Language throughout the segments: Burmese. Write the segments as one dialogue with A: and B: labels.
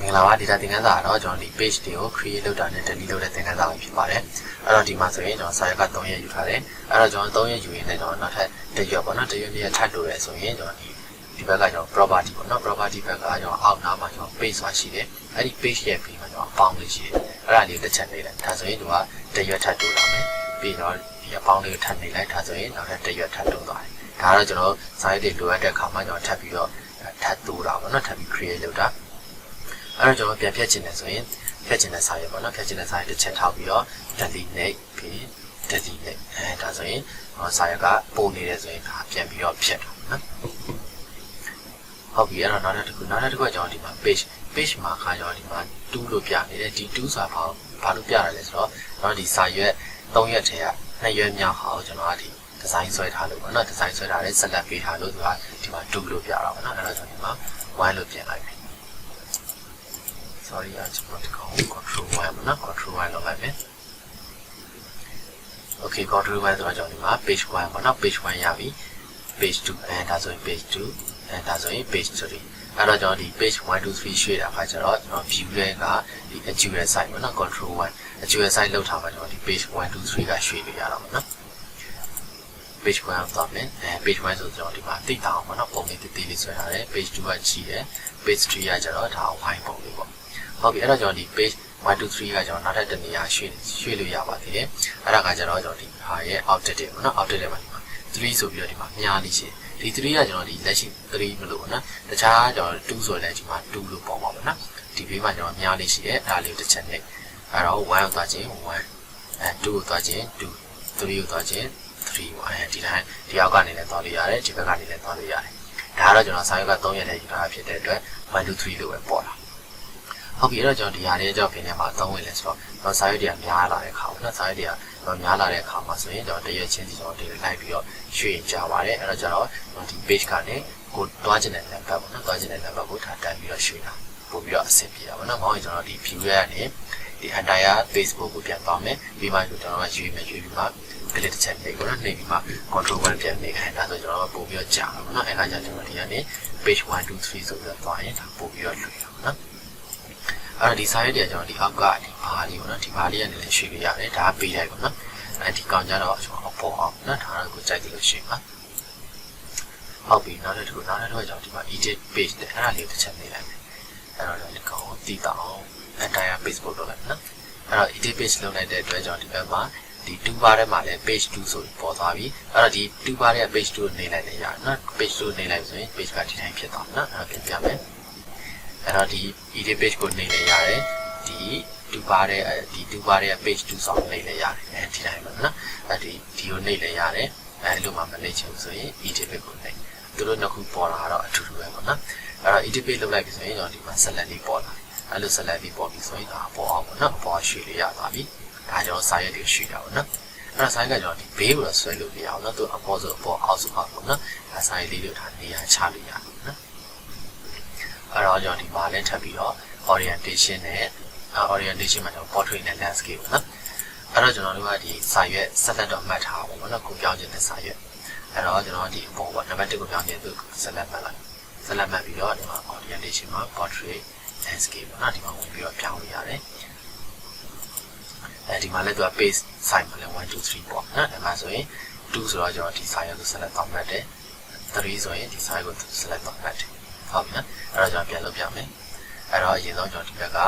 A: မင်္ဂလာပါ data သင်ခန်းစာကတော့ကျွန်တော်ဒီ page တွေကို create လုပ်တာနဲ့ delete လုပ်တဲ့သင်ခန်းစာပဲဖြစ်ပါတယ်အဲ့တော့ဒီမှာဆိုရင်ကျွန်တော်စာရွက်က3ရက်ယူထားတယ်အဲ့တော့ကျွန်တော်3ရက်ယူရင်းနဲ့ကျွန်တော်နောက်ထပ်တစ်ရွက်ပေါ့နော်တစ်ရွက်တစ်ရက်ထပ်လို့ရဆိုရင်ကျွန်တော်ဒီဒီဘက်ကကျွန်တော် property ပေါ့နော် property ဘက်ကကျွန်တော်အောက်နားမှာကျွန်တော် page ဆိုတာရှိတယ်အဲ့ဒီ page ရဲ့ပြီးမှာကျွန်တော် bound လေးရှိတယ်အဲ့ဒါလေးကိုတစ်ချက်နေလိုက်ဒါဆိုရင်ကျွန်တော်တစ်ရွက်ထပ်တိုးလာမယ်ပြီးတော့ဒီ bound လေးကိုထပ်နေလိုက်ဒါဆိုရင်နောက်ထပ်တစ်ရွက်ထပ်တိုးသွားတယ်ဒါကတော့ကျွန်တော်စာရွက်တွေလိုအပ်တဲ့အခါမှာကျွန်တော်ထပ်ပြီးတော့ထပ်တိုးတာပေါ့နော်ထပ်ပြီး create လုပ်တာ အဲ့တော့ကျွန်တော်ပြန်ဖြတ်ချင်တယ်ဆိုရင်ဖြတ်ချင်တဲ့စာရွက်ပေါ့နော်ဖြတ်ချင်တဲ့စာရွက်တစ်ချက်ထောက်ပြီးတော့ delete ပြီး delete အဲဒါဆိုရင်စာရွက်ကပုံနေတယ်ဆိုရင်ဒါပြန်ပြီးတော့ဖြတ်တာနော်ဟုတ်ပြီအဲ့တော့နောက်တစ်ခုနောက်တစ်ခုကကျွန်တော်ဒီမှာ page page မှာခါကျွန်တော်ဒီမှာ2လို့ပြနေတယ်ဒီ2ဆိုတာဘာဘာလို့ပြရလဲဆိုတော့ကျွန်တော်ဒီစာရွက်3ရွက်ထဲက2ရွက်မြောက်ဟာကိုကျွန်တော်ကဒီ design ဆွဲထားလို့ပေါ့နော် design ဆွဲထားတယ် select ပေးထားလို့သူကဒီမှာ2လို့ပြတာပေါ့နော်အဲ့တော့ကျွန်တော်ဒီမှာ1လို့ပြင်လိုက်ပြီ sorry အကျွန်တော်ဒီကောင် control y မနော် control y လောက်လိုက်မယ် okay control y ဆိုတော့ကျွန်တော်ဒီမှာ page 1ပေါ့နော် page 1ရပြီ page 2အဲဒါဆိုရင် page 2အဲဒါဆိုရင် page 3အဲ့တော့ကျွန်တော်ဒီ page 1 2 3ရွှေ့တာခါကျတော့ကျွန်တော် view တွေကဒီ actual site ပေါ့နော် control y actual site လောက်ထားမှာကျွန်တော်ဒီ page 1 2 3ကရွှေ့လို့ရတော့မှာနော် page 1တော့မယ်အဲ page 1ဆိုကျွန်တော်ဒီမှာတိတ်တာအောင်ပေါ့နော်ပုံလေးတိတ်တိတ်လေးဆွဲထားတယ် page 2ကကြီးတယ် page 3ကကျတော့ဒါ wide ပုံလေးပေါ့ ဟုတ်ပြီအဲ့တော့ကျွန်တော်ဒီ page 1 2 3ကကျွန်တော်နောက်ထပ်တစ်နေရာရွှေ့ရွှေ့လို့ရပါသေးတယ်အဲ့ဒါကကျတော့ကျွန်တော်ဒီဟာရဲ့ outdate တွေပေါ့နော် outdate တွေမှာဒီမှာ3ဆိုပြီးတော့ဒီမှာမြားလေးရှိဒီ3ကကျွန်တော်ဒီလက်ရှိ3မလို့ပေါ့နော်တခြားကျွန်တော်2ဆိုလည်းဒီမှာ2လို့ပေါ့ပါပေါ့နော်ဒီဘေးမှာကျွန်တော်မြားလေးရှိတယ်အဲ့ဒါလေးကိုတစ်ချက်နဲ့အဲ့တော့1ကိုသွားခြင်း1အဲ2ကိုသွားခြင်း2 3ကိုသွားခြင်း3ပေါ့အဲဒီတိုင်းဒီအောက်ကနေလည်းသွားလို့ရတယ်ဒီဘက်ကနေလည်းသွားလို့ရတယ်ဒါကတော့ကျွန်တော်စာရွက်က3ရက်နဲ့ယူထားတာဖြစ်တဲ့အတွက်1 2 3လို့ပဲပေါ်လာ ဟုတ်ပြီအဲ့တော့ကျွန်တော်ဒီဟာလေးကြောင့်ပြင်ထဲမှာသုံးဝင်လဲဆိုတော့ကျွန်တော်စာရွက်တွေကများလာတဲ့အခါပေါ့နော်စာရွက်တွေကတော့များလာတဲ့အခါမှာဆိုရင်ကျွန်တော်တရက်ချင်းစီကျွန်တော်ဒီလိုက်ပြီးတော့ရွှေ့ကြပါတယ်အဲ့တော့ကျွန်တော်ဒီ page ကနေကိုတွားချင်တဲ့ number ပေါ့နော်တွားချင်တဲ့ number ကိုထားတန်းပြီးတော့ရွှေ့တာပို့ပြီးတော့အဆင်ပြေတာပေါ့နော်။မောင်ကျွန်တော်ဒီ view ရကနေဒီ entire Facebook ကိုပြန်သွားမယ်ပြီးမှကျွန်တော်ကရွေးမယ်ရွေးပြီးမှ click တစ်ချက်နေပေါ့နော်နေပြီးမှ control 1ပြန်နေခိုင်းဒါဆိုကျွန်တော်ကပို့ပြီးတော့ကြာတာပေါ့နော်အဲခါကျကျွန်တော်ဒီကနေ page 1 2 3ဆိုပြီးတော့သွားရင်ဒါပို့ပြီးတော့လွှဲတာပေါ့နော် အဲ့တော့ဒီ site တွေကကျွန်တော်ဒီအောက်ကဒီဘာလေးပေါ့နော်ဒီဘာလေးကနေလည်းရွှေ့လို့ရတယ်ဒါပေးလိုက်ပေါ့နော်အဲဒီကောင်ကြတော့ကျွန်တော်အပေါ်အောင်နော်ဒါတော့ကိုကြိုက်တယ်လို့ရှိမှာဟုတ်ပြီနောက်တစ်ခုနောက်တစ်ခုကျွန်တော်ဒီမှာ edit page တဲ့အဲ့ဒါလေးတစ်ချက်နေလိုက်မယ်အဲ့တော့ဒီကောင်ကိုတည်တောင်း entire Facebook လုပ်လိုက်နော်အဲ့တော့ edit page လုပ်လိုက်တဲ့အတွက်ကျွန်တော်ဒီဘက်မှာဒီ2 bar ထဲမှာလည်း page 2ဆိုပြီးပေါ်သွားပြီအဲ့တော့ဒီ2 bar ရဲ့ page 2ကိုနေလိုက်လည်းရတယ်နော် page 2နေလိုက်ဆိုရင် page ကဒီတိုင်းဖြစ်သွားမှာနော်အဲ့တော့ပြန်ပြမယ် အဲ့တော့ဒီ edit page ကိုနေလည်းရတယ်ဒီ2 bar ရဲ့ဒီ2 bar ရဲ့ page 2ဆောင်နေလည်းရတယ်အဲဒီတိုင်းပါနော်အဲ့ဒီဒီကိုနေလည်းရတယ်အဲလိုမှမနေချင်ဘူးဆိုရင် edit page ကိုနေသူတို့နှစ်ခုပေါ်လာတော့အထူးတူပဲပေါ့နော်အဲ့တော့ edit page လုပ်လိုက်ပြီဆိုရင်ကျွန်တော်ဒီမှာ select လေးပေါ်လာအဲ့လို select လေးပေါ်ပြီဆိုရင်ဒါပေါ်အောင်ပေါ့နော်ပေါ်ရွှေ့လေးရသွားပြီဒါကျွန်တော်စာရွက်တွေရွှေ့တာပေါ့နော်အဲ့တော့စာရွက်ကကျွန်တော်ဒီဘေးကိုတော့ဆွဲလို့မရအောင်နော်သူအပေါ်ဆိုအပေါ်အောက်ဆိုအောက်ပေါ့နော်ဒါစာရွက်လေးတွေထားနေရာချလို့ရတယ်နော် အဲ့တော့ကျွန်တော်ဒီမှာလည်းထပ်ပြီးတော့ orientation နဲ့ orientation မှာကျွန်တော် portrait နဲ့ landscape ပေါ့နော်အဲ့တော့ကျွန်တော်တို့ကဒီစာရွက် select တော့မှတ်ထားပါဘောနော်ကိုပြောင်းခြင်းတဲ့စာရွက်အဲ့တော့ကျွန်တော်ဒီအပေါ်ပေါ့နံပါတ်1ကိုပြောင်းခြင်းသူ select မှတ်လိုက် select မှတ်ပြီးတော့ဒီမှာ orientation မှာ portrait landscape ပေါ့နော်ဒီမှာဝင်ပြီးတော့ပြောင်းလို့ရတယ်အဲဒီမှာလည်းသူက page size မှာလည်း1 2 3ပေါ့နော်ဒီမှာဆိုရင်2ဆိုတော့ကျွန်တော်ဒီ size ကို select တော့မှတ်တယ်3ဆိုရင်ဒီ size ကို select တော့မှတ်တယ်ဟုတ်ပြီနော် အဲ့တော့ကျွန်တော်ပြန်လုပ်ပြမယ်အဲ့တော့အရင်ဆုံးကျွန်တော်ဒီဘက်က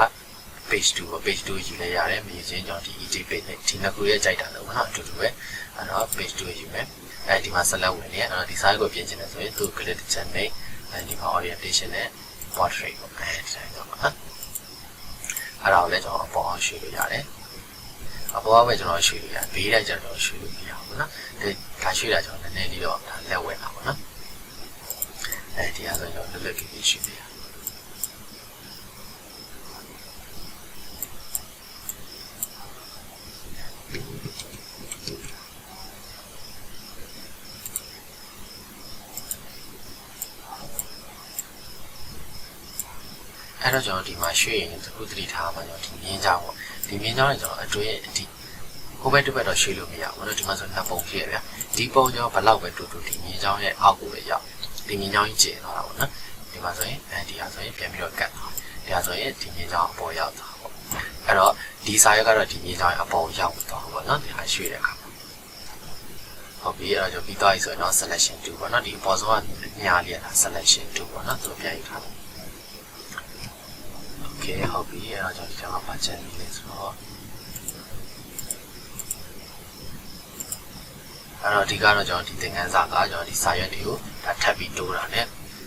A: page 2ကို page 2ယူလိုက်ရတယ်မြည်ချင်းကျွန်တော်ဒီ EJ page နဲ့ဒီနှစ်ခုရဲ့ကြိုက်တာလို့ပေါ့နော်အတူတူပဲအဲ့တော့ page 2ယူမယ်အဲဒီမှာ select ဝင်နေအဲ့တော့ဒီ size ကိုပြင်ချင်တယ်ဆိုရင်သူ click တစ်ချက်နဲ့အဲဒီမှာ orientation နဲ့ portrait ပေါ့အဲဒီတိုင်းတော့ပါနော်အဲ့ဒါကိုလည်းကျွန်တော်အပေါ်အောင်ရွှေ့လို့ရတယ်အပေါ်ကပဲကျွန်တော်ရွှေ့လို့ရတယ်ဘေးတိုင်းကျွန်တော်ရွှေ့လို့မရဘူးနော်ဒီဒါရွှေ့တာကျွန်တော်နည်းနည်းလေးတော့ဒါလက်ဝင်တာပေါ့နော် တယ်တရားဆိုတော့လက်လက်ကြီးကြီးရှိတယ်အဲ့တော့ကျွန်တော်ဒီမှာရွှေ့ရင်သခုသတိထားပါကျွန်တော်ဒီမြင်းကြောင်းပေါ့ဒီမြင်းကြောင်းလည်းကျွန်တော်အတွင်းအထိဟိုဘက်တစ်ဘက်တော့ရွှေ့လို့မရဘူး။ဘာလို့ဒီမှာဆိုနှစ်ပုံဖြစ်ရဗျာ။ဒီပုံကြောင့်ဘလောက်ပဲတူတူဒီမြင်းကြောင်းရဲ့အောက်ကိုပဲရောက် ဒီမြင်းကြောင်းကြီးကျင်သွားတာပေါ့နော်ဒီမှာဆိုရင်အဲဒီဟာဆိုရင်ပြန်ပြီးတော့ကတ်သွားဒီဒါဆိုရင်ဒီမြေကြောင်အပေါ်ရောက်သွားပေါ့အဲ့တော့ဒီစာရွက်ကတော့ဒီမြေကြောင်အပေါ်ရောက်သွားပေါ့နော်ဒီဟာရွှေ့တဲ့အခါဟုတ်ပြီအဲ့တော့ပြီးသွားပြီဆိုရင်တော့ selection 2ပေါ့နော်ဒီအပေါ်ဆုံးကညာလေးက selection 2ပေါ့နော်သူပြန်ယူထားတယ် Okay ဟုတ်ပြီအဲ့တော့ကျွန်တော်ဒီကြောင်ပါချက်လေးလဲဆိုတော့ အဲ့တော့ဒီကတော့ကျွန်တော်ဒီသင်ခန်းစာကကျွန်တော်ဒီစာရွက်တွေကိုဒါထပ်ပြီးတိုးတာ ਨੇ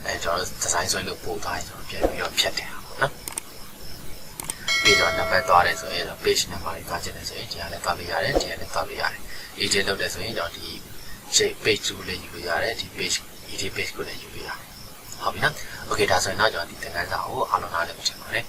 A: အဲကျွန်တော်ဒီဇိုင်းဆွဲလို့ပို့သွားရင်ကျွန်တော်ပြန်ပြီးတော့ဖြတ်တယ်ပေါ့နော်ပြီးတော့နံပါတ်သွားတယ်ဆိုရင် page number တွေသွားချင်တယ်ဆိုရင်ဒီဟာလည်းသွားလို့ရတယ်ဒီဟာလည်းသွားလို့ရတယ် edit လုပ်တယ်ဆိုရင်ကျွန်တော်ဒီ shape page ကိုလည်းယူလို့ရတယ်ဒီ page edit page ကိုလည်းယူလို့ရတယ်ဟုတ်ပြီနော် okay ဒါဆိုရင်တော့ကျွန်တော်ဒီသင်ခန်းစာကိုအားလုံးနားလည်မှချင်ပါတယ်